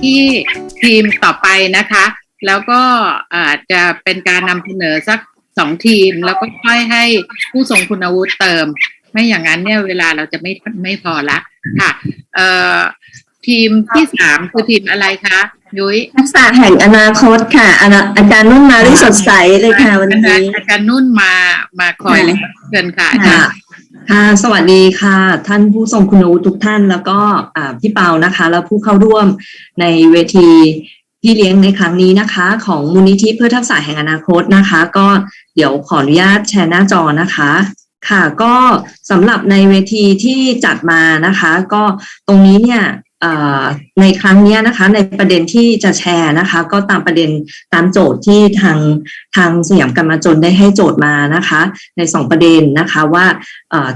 ที่ทีมต่อไปนะคะ แล้วก็อาจจะเป็นการนำเสนอสักสองทีม แล้วก็ค่อยให้ผู้ทรงคุณวุฒิเติม ไม่อย่างนั้นเนี่ยเวลาเราจะไม่ไม่พอละค่ะเอ่อทีมที่สามคือทีมอะไรคะยุ้ยทักษะแห่งอนาคตค่ะอาณาอาจารย์นุ่นมาด้วยสดใสเลยค่ะวันอาจารนี้ย์อาจารย์นุ่นมามาคอยเลยเชิญค่ะอาจารค่ะย์ ค่ะสวัสดีค่ะ ท่านผู้ทรงคุณวุฒิทุกท่านแล้วก็พี่เปานะคะ และผู้เข้าร่วมในเวทีพี่เลี้ยงในครั้งนี้นะคะ ของมูลนิธิเพื่อทักษะแห่งอนาคตนะคะ ก็เดี๋ยวขออนุญาตแชร์หน้าจอนะคะ ค่ะก็สำหรับในเวทีที่จัดมานะคะ ก็ตรงนี้เนี่ย ในครั้งนี้นะคะในประเด็นที่จะแชร์นะคะ ก็ตามประเด็นตามโจทย์ที่ทางทางสยามกรรมจนได้ให้โจทย์มานะคะ ในสองประเด็นนะคะว่า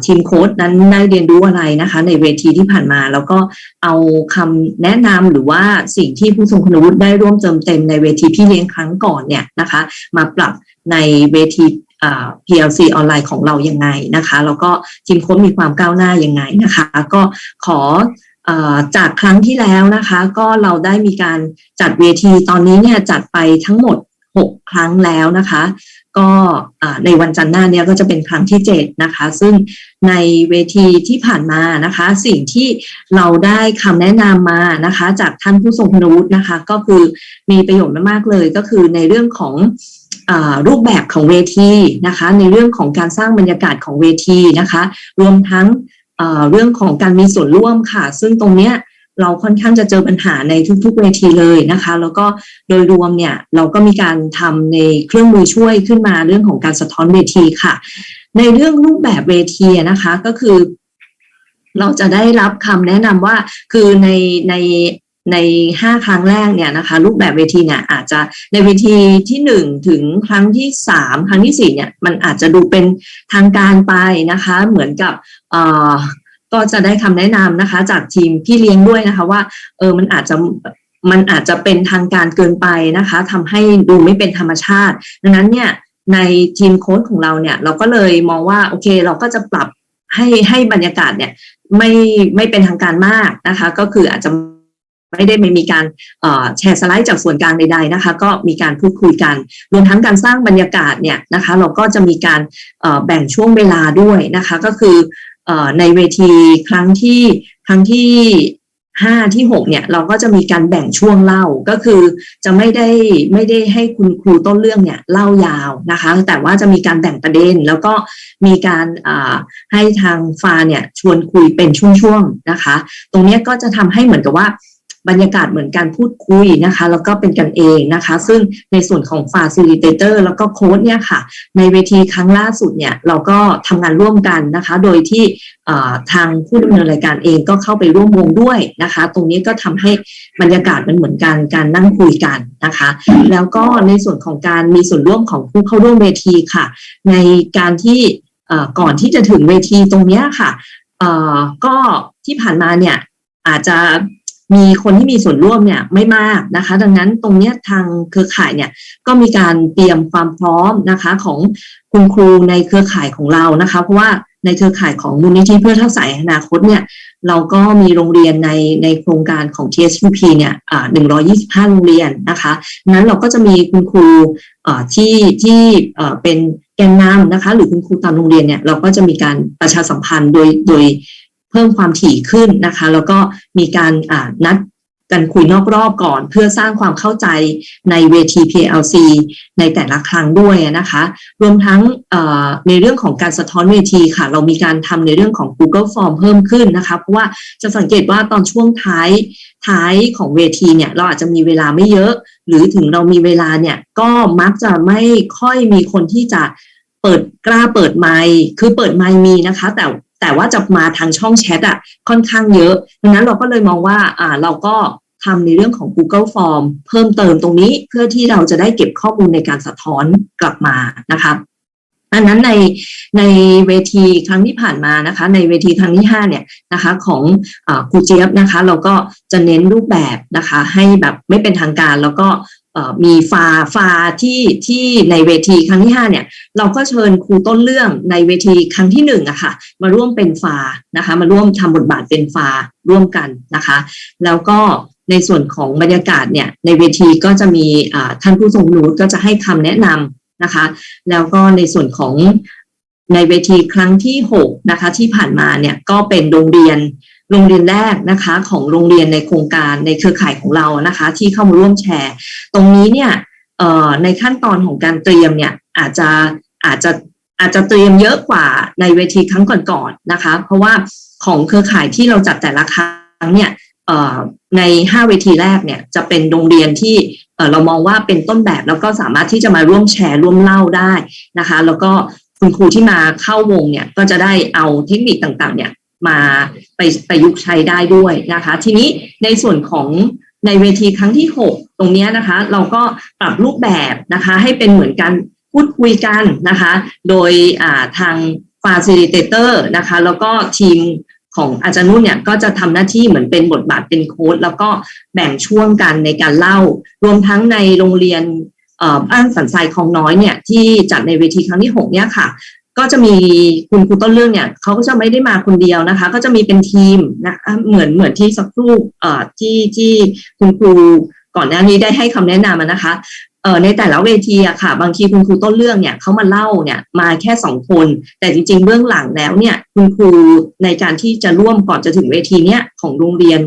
ทีมโค้ดนั้นได้เรียนรู้อะไรนะคะ ในเวทีที่ผ่านมา แล้วก็เอาคำแนะนำหรือว่าสิ่งที่ผู้ทรงคุณวุฒิได้ร่วมเติมเต็มในเวทีพี่เลี้ยงครั้งก่อนเนี่ยนะคะ มาปรับในเวที PLC ออนไลน์ของเรายังไงนะคะ แล้วก็ทีมโค้ดมีความก้าวหน้ายังไงนะคะ ก็ขอ จากครั้งที่แล้วนะคะ ก็เราได้มีการจัดเวทีตอนนี้เนี่ยจัดไปทั้งหมด 6 ครั้งแล้วนะคะ ก็ในวันจันทร์หน้าเนี้ยก็จะเป็นครั้งที่ 7 นะคะ ซึ่งในเวทีที่ผ่านมานะคะ สิ่งที่เราได้คำแนะนำมานะคะ จากท่านผู้ทรงคุณวุฒินะคะ ก็คือมีประโยชน์มากๆเลยก็คือในเรื่องของรูปแบบของเวทีนะคะ ในเรื่องของการสร้างบรรยากาศของเวทีนะคะ รวมทั้ง เรื่องของการมีส่วนร่วมค่ะ ซึ่งตรงเนี้ยเราค่อนข้างจะเจอปัญหาในทุกๆเวทีเลยนะคะ แล้วก็โดยรวมเนี่ยเราก็มีการทำในเครื่องมือช่วยขึ้นมาเรื่องของการสะท้อนเวทีค่ะ ในเรื่องรูปแบบเวทีนะคะก็คือ เราจะได้รับคำแนะนำว่าคือในใน ในห้าครั้งแรกเนี่ยนะคะรูปแบบเวทีเนี่ยอาจจะในเวทีที่หนึ่งถึงครั้งที่สามครั้งที่สี่เนี่ยมันอาจจะดูเป็นทางการไปนะคะ เหมือนกับเอ่อก็จะได้คำแนะนำนะคะ จากทีมพี่เลี้ยงด้วยนะคะว่าเออมันอาจจะมันอาจจะเป็นทางการเกินไปนะคะทำให้ดูไม่เป็นธรรมชาติ ดังนั้นเนี่ยในทีมโค้ชของเราเนี่ย เราก็เลยมองว่าโอเค เราก็จะปรับให้ให้บรรยากาศเนี่ยไม่ไม่เป็นทางการมากนะคะ ก็คืออาจจะ ไม่ได้ไม่มีการแชร์สไลด์จากส่วนกลางใดๆนะคะ ก็มีการพูดคุยกัน รวมทั้งการสร้างบรรยากาศเนี่ยนะคะ เราก็จะมีการแบ่งช่วงเวลาด้วยนะคะ ก็คือในเวทีครั้งที่ครั้งที่ห้าที่หกเนี่ยเราก็จะมีการแบ่งช่วงเล่าก็คือจะไม่ได้ไม่ได้ให้คุณครูต้นเรื่องเนี่ยเล่ายาวนะคะ แต่ว่าจะมีการแบ่งประเด็น แล้วก็มีการให้ทางฟาเนี่ยชวนคุยเป็นช่วงๆนะคะ ตรงนี้ก็จะทำให้เหมือนกับว่า บรรยากาศเหมือนการพูดคุยนะคะ แล้วก็เป็นกันเองนะคะ ซึ่งในส่วนของ facilitator แล้วก็โค้ดเนี่ยค่ะ ในเวทีครั้งล่าสุดเนี่ยเราก็ทำงานร่วมกันนะคะ โดยที่ทางผู้ดำเนินรายการเองก็เข้าไปร่วมวงด้วยนะคะ ตรงนี้ก็ทำให้บรรยากาศมันเหมือนกันการนั่งคุยกันนะคะ แล้วก็ในส่วนของการมีส่วนร่วมของผู้เข้าร่วมเวทีค่ะ ในการที่ก่อนที่จะถึงเวทีตรงเนี้ยค่ะก็ที่ผ่านมาเนี่ยอาจจะ มีคนที่มีส่วนร่วมเนี่ยไม่มากนะคะ ดังนั้นตรงเนี้ยทางเครือข่ายเนี่ยก็มีการเตรียมความพร้อมนะคะของคุณครูในเครือข่ายของเรานะคะ เพราะว่าในเครือข่ายของมูลนิธิเพื่อทักษะอนาคตเนี่ยเราก็มีโรงเรียนในในโครงการของ TSUP เนี่ยอ่า125โรงเรียนนะคะนั้นเราก็จะมีคุณครูอ่อที่ที่เอ่อเป็นแกนนำนะคะ หรือคุณครูตามโรงเรียนเนี่ยเราก็จะมีการประชาสัมพันธ์โดยโดย เพิ่มความถี่ขึ้นนะคะ แล้วก็มีการนัดกันคุยนอกรอบก่อน เพื่อสร้างความเข้าใจในเวที PLC ในแต่ละครั้งด้วยนะคะ รวมทั้งในเรื่องของการสะท้อนเวทีค่ะ เรามีการทำในเรื่องของ Google Form เพิ่มขึ้นนะคะ เพราะว่าจะสังเกตว่าตอนช่วงท้ายท้ายของเวทีเนี่ย เราอาจจะมีเวลาไม่เยอะ หรือถึงเรามีเวลาเนี่ย ก็มักจะไม่ค่อยมีคนที่จะเปิดกล้าเปิดไมค์คือเปิดไมค์มีนะคะ แต่ แต่ว่าจะมาทางช่องแชทอะค่อนข้างเยอะดังนั้นเราก็เลยมองว่าอ่าเราก็ทำในเรื่องของ Google Form เพิ่มเติมตรงนี้เพื่อที่เราจะได้เก็บข้อมูลในการสะท้อนกลับมานะคะอันนั้นในในเวทีครั้งที่ผ่านมานะคะ ในเวทีครั้งที่ห้าเนี่ยนะคะของอครูเจี๊ยบนะคะ เราก็จะเน้นรูปแบบนะคะ ให้แบบไม่เป็นทางการแล้วก็ มีฟาฟาที่ที่ในเวทีครั้งที่ห้าเนี่ยเราก็เชิญครูต้นเรื่องในเวทีครั้งที่หนึ่งอะค่ะมาร่วมเป็นฟานะคะมาร่วมทำบทบาทเป็นฟาร่วมกันนะคะ แล้วก็ในส่วนของบรรยากาศเนี่ยในเวทีก็จะมีท่านผู้ทรงคุณวุฒิก็จะให้คำแนะนำนะคะ แล้วก็ในส่วนของในเวทีครั้งที่6นะคะที่ผ่านมาเนี่ยก็เป็นโรงเรียน โรงเรียนแรกนะคะของโรงเรียนในโครงการในเครือข่ายของเรานะคะ ที่เข้ามาร่วมแชร์ ตรงนี้เนี่ยเอ่อในขั้นตอนของการเตรียมเนี่ยอาจจะอาจจะอาจจะเตรียมเยอะกว่าในเวทีครั้งก่อนๆนะคะ เพราะว่าของเครือข่ายที่เราจัดแต่ละครั้งเนี่ยเอ่อใน 5 เวทีแรกเนี่ยจะเป็นโรงเรียนที่เออเรามองว่าเป็นต้นแบบแล้วก็สามารถที่จะมาร่วมแชร์ร่วมเล่าได้นะคะ แล้วก็คุณครูที่มาเข้าวงเนี่ยก็จะได้เอาเทคนิคต่างๆเนี่ย มาไปประยุกต์ใช้ได้ด้วยนะคะ ทีนี้ในส่วนของในเวทีครั้งที่ 6 ตรงนี้นะคะ เราก็ปรับรูปแบบนะคะ ให้เป็นเหมือนกันพูดคุยกันนะคะ โดยทาง facilitator นะคะ แล้วก็ทีมของอาจารย์นุ่นเนี่ยก็จะทำหน้าที่เหมือนเป็นบทบาทเป็นโค้ดแล้วก็แบ่งช่วงกันในการเล่า รวมทั้งในโรงเรียนอ่อบ้านสันทรายคลองน้อยเนี่ยที่จัดในเวทีครั้งที่ 6 เนี่ยค่ะ ก็จะมีคุณครูต้นเรื่องเนี่ยเขาก็จะไม่ได้มาคนเดียวนะคะ ก็จะมีเป็นทีมนะเหมือนเหมือนที่สักครู่เอ่อที่ที่คุณครูก่อนหน้านี้ได้ให้คำแนะนำนะคะเอ่อในแต่ละเวทีอะค่ะ บางทีคุณครูต้นเรื่องเนี่ยเขามาเล่าเนี่ยมาแค่สองคน แต่จริง ๆ เบื้องหลังแล้วเนี่ยคุณครูในการที่จะร่วมก่อนจะถึงเวทีเนี้ยของโรงเรียน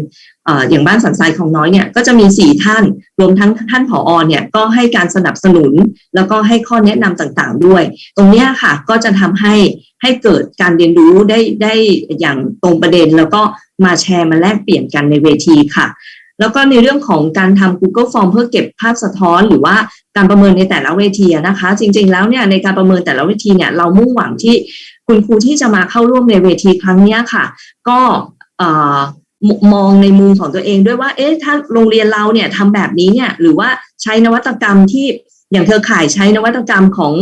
อย่างบ้านสันทรายของน้อยเนี่ยก็จะมีสี่ท่าน รวมทั้งท่านผอเนี่ยก็ให้การสนับสนุน แล้วก็ให้ข้อแนะนำต่างๆ ด้วย ตรงนี้ค่ะก็จะทำให้ให้เกิดการเรียนรู้ได้ได้อย่างตรงประเด็น แล้วก็มาแชร์มาแลกเปลี่ยนกันในเวทีค่ะ แล้วก็ในเรื่องของการทำ Google Form เพื่อเก็บภาพสะท้อนหรือว่าการประเมินในแต่ละเวทีนะคะ จริงๆแล้วเนี่ยในการประเมินแต่ละเวทีเนี่ยเรามุ่งหวังที่คุณครูที่จะมาเข้าร่วมในเวทีครั้งนี้ค่ะ ก็เอ่อ มองในมุมของตัวเองด้วยว่า เอ๊ะ ถ้าโรงเรียนเราเนี่ยทำแบบนี้เนี่ย หรือว่าใช้นวัตกรรมที่อย่างเธอข่ายใช้นวัตกรรมของ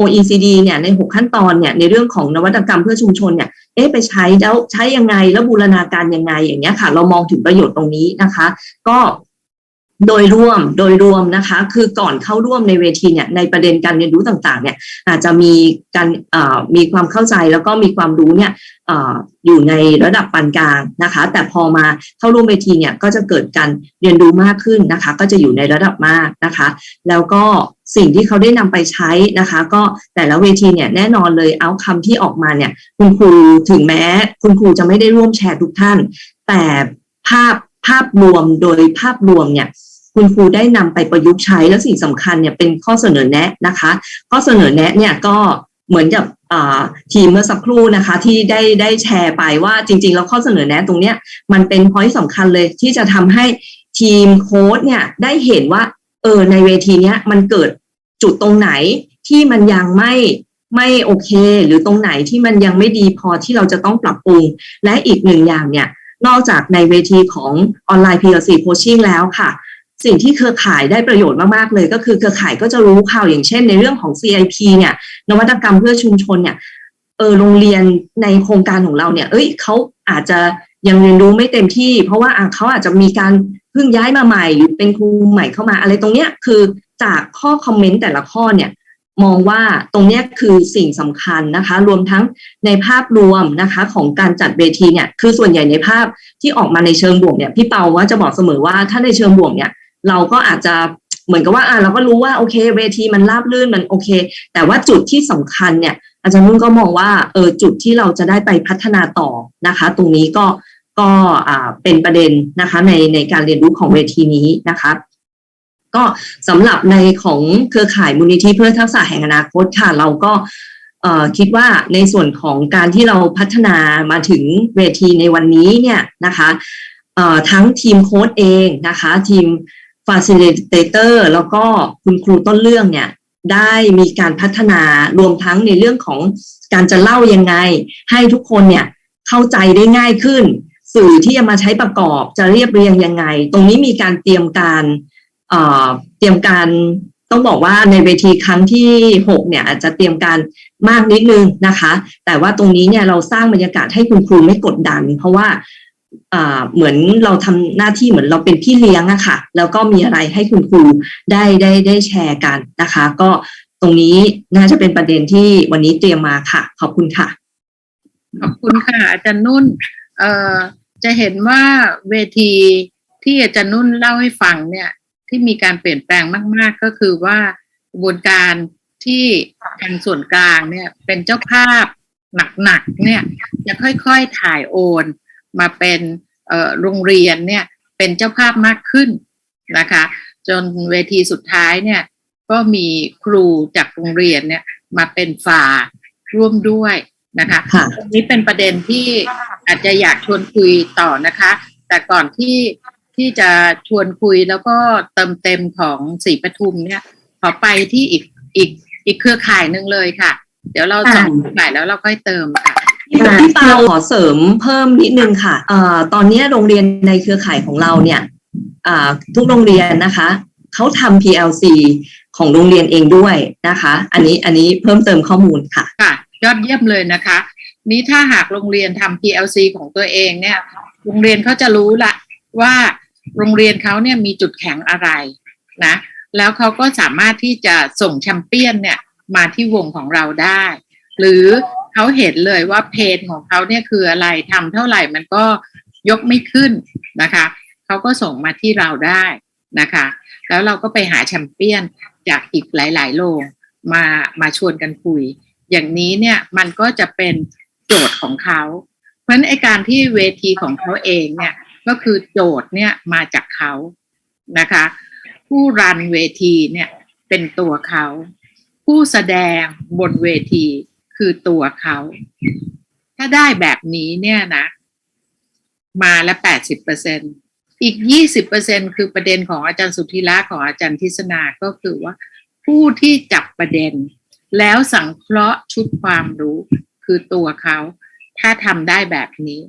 OECD เนี่ยใน 6 ขั้นตอนเนี่ยในเรื่องของนวัตกรรมเพื่อชุมชนเนี่ย เอ๊ะไปใช้แล้วใช้ยังไงแล้วบูรณาการยังไงอย่างเงี้ยค่ะ เรามองถึงประโยชน์ตรงนี้นะคะ ก็ โดยรวมโดยรวมนะคะ คือก่อนเข้าร่วมในเวทีเนี่ยในประเด็นการเรียนรู้ต่างๆเนี่ยอาจจะมีการมีความเข้าใจแล้วก็มีความรู้เนี่ยเอ่ออยู่ในระดับปานกลางนะคะ แต่พอมาเข้าร่วมเวทีเนี่ยก็จะเกิดการเรียนรู้มากขึ้นนะคะ ก็จะอยู่ในระดับมากนะคะ แล้วก็สิ่งที่เขาได้นำไปใช้นะคะ ก็แต่ละเวทีเนี่ยแน่นอนเลยเอาคำที่ออกมาเนี่ยคุณครูถึงแม้ คุณครูจะไม่ได้ร่วมแชร์ทุกท่าน แต่ภาพภาพรวมโดยภาพรวมเนี่ย คุณครูได้นำไปประยุกต์ใช้แล้วสิ่งสำคัญเนี่ยเป็นข้อเสนอแนะนะคะ ข้อเสนอแนะเนี่ยก็เหมือนกับทีมเมื่อสักครู่นะคะที่ได้ได้แชร์ไปว่าจริง ๆ แล้วข้อเสนอแนะตรงเนี้ยมันเป็นพอยต์สำคัญเลยที่จะทำให้ทีมโค้ดเนี่ยได้เห็นว่าเออในเวทีเนี้ยมันเกิดจุดตรงไหนที่มันยังไม่ไม่โอเค หรือตรงไหนที่มันยังไม่ดีพอที่เราจะต้องปรับปรุง และอีกหนึ่งอย่างเนี่ยนอกจากในเวทีของออนไลน์ PLC Coaching แล้วค่ะ สิ่งที่เครือข่ายได้ประโยชน์มากๆเลย ก็คือเครือข่ายก็จะรู้ข่าวอย่างเช่น ในเรื่องของ CIP เนี่ยนวัตกรรมเพื่อชุมชนเนี่ยเออโรงเรียนในโครงการของเราเนี่ย เอ้ยเขาอาจจะยังเรียนรู้ไม่เต็มที่ เพราะว่าเขาอาจจะมีการเพิ่งย้ายมาใหม่หรือเป็นครูใหม่เข้ามา อะไรตรงเนี้ยคือจากข้อคอมเมนต์แต่ละข้อเนี่ยมองว่าตรงเนี้ยคือสิ่งสำคัญนะคะ รวมทั้งในภาพรวมนะคะของการจัดเวทีเนี่ยคือส่วนใหญ่ในภาพที่ออกมาในเชิงบวกเนี่ยพี่เปาว่าจะบอกเสมอว่าถ้าในเชิงบวกเนี่ย เราก็อาจจะเหมือนกับว่าอ่าเราก็รู้ว่าโอเค เวทีมันราบรื่นมันโอเค แต่ว่าจุดที่สำคัญเนี่ย อาจารย์นุ่นก็มองว่าเออจุดที่เราจะได้ไปพัฒนาต่อนะคะ ตรงนี้ก็ก็อ่าเป็นประเด็นนะคะ ในในการเรียนรู้ของเวทีนี้นะคะก็สำหรับในของเครือข่ายมูลนิธิเพื่อทักษะแห่งอนาคตค่ะ เราก็คิดว่าในส่วนของการที่เราพัฒนามาถึงเวทีในวันนี้เนี่ยนะคะทั้งทีมโค้ดเองนะคะ ทีม facilitator แล้วก็คุณครูต้นเรื่องเนี่ยได้มีการพัฒนารวมทั้งในเรื่องของการจะเล่ายังไง ให้ทุกคนเนี่ยเข้าใจได้ง่ายขึ้น สื่อที่จะมาใช้ประกอบจะเรียบเรียงยังไง ตรงนี้มีการเตรียมการเเตรียมการต้องบอกว่าในเวทีครั้งที่หกเนี่ยอาจจะเตรียมการมากนิดนึงนะคะ แต่ว่าตรงนี้เนี่ยเราสร้างบรรยากาศให้คุณครูไม่กดดัน เพราะว่า เหมือนเราทำหน้าที่เหมือนเราเป็นพี่เลี้ยงอะค่ะ แล้วก็มีอะไรให้คุณครูได้ได้ได้แชร์กันนะคะ ก็ตรงนี้น่าจะเป็นประเด็นที่วันนี้เตรียมมาค่ะ ขอบคุณค่ะ ขอบคุณค่ะ อาจารย์นุ่นเอ่อจะเห็นว่าเวทีที่อาจารย์นุ่นเล่าให้ฟังเนี่ย ที่มีการเปลี่ยนแปลงมาก ๆ ก็คือว่ากระบวนการที่ทางส่วนกลางเนี่ย เป็นเจ้าภาพหนักๆเนี่ยจะค่อยๆถ่ายโอน มาเป็นเอ่อโรงเรียนเนี่ยเป็นเจ้าภาพมากขึ้นนะคะ จนเวทีสุดท้ายเนี่ยก็มีครูจากโรงเรียนเนี่ยมาเป็นฝ่าร่วมด้วยนะคะค่ะตรงนี้เป็นประเด็นที่อาจจะอยากชวนคุยต่อนะคะ แต่ก่อนที่ที่จะชวนคุยแล้วก็เติมเต็มของสีปทุมเนี่ยขอไปที่อีกอีกอีกเครือข่ายหนึ่งเลยค่ะ เดี๋ยวเราค่ะสองเครือข่ายแล้วเราค่อยเติมค่ะ พี่ปาขอเสริมเพิ่มนิดนึงค่ะเอ่อตอนนี้โรงเรียนในเครือข่ายของเราเนี่ยอ่าทุกโรงเรียนนะคะเขาทำ PLC ของโรงเรียนเองด้วยนะคะ อันนี้อันนี้เพิ่มเติมข้อมูลค่ะค่ะ ยอดเยี่ยมเลยนะคะ นี้ถ้าหากโรงเรียนทำ PLC ของตัวเองเนี่ย โรงเรียนเขาจะรู้ละว่าโรงเรียนเขาเนี่ยมีจุดแข็งอะไรนะ แล้วเขาก็สามารถที่จะส่งแชมเปี้ยนเนี่ยมาที่วงของเราได้ หรือ เขาเห็นเลยว่าเพนของเขาเนี่ยคืออะไรทำเท่าไหร่มันก็ยกไม่ขึ้นนะคะเขาก็ส่งมาที่เราได้นะคะ แล้วเราก็ไปหาแชมเปี้ยนจากอีกหลาย ๆ โรงมามาชวนกันคุย อย่างนี้เนี่ยมันก็จะเป็นโจทย์ของเขาเพราะฉะนั้นไอการที่เวทีของเขาเองเนี่ยก็คือโจทย์เนี่ยมาจากเขานะคะ ผู้รันเวทีเนี่ยเป็นตัวเขา ผู้แสดงบนเวที คือตัวเขา ถ้าได้แบบนี้เนี่ยนะ มาละแปดสิบเปอร์เซ็นอีกยี่สิบเปอร์เซ็นคือประเด็นของอาจารย์สุธีระของอาจารย์ทิศนาก็คือว่า ผู้ที่จับประเด็น แล้วสังเคราะห์ชุดความรู้คือตัวเขา ถ้าทำได้แบบนี้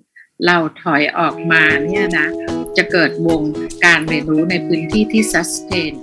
เราถอยออกมาเนี่ยนะ จะเกิดวงการเรียนรู้ในพื้นที่ที่ sustain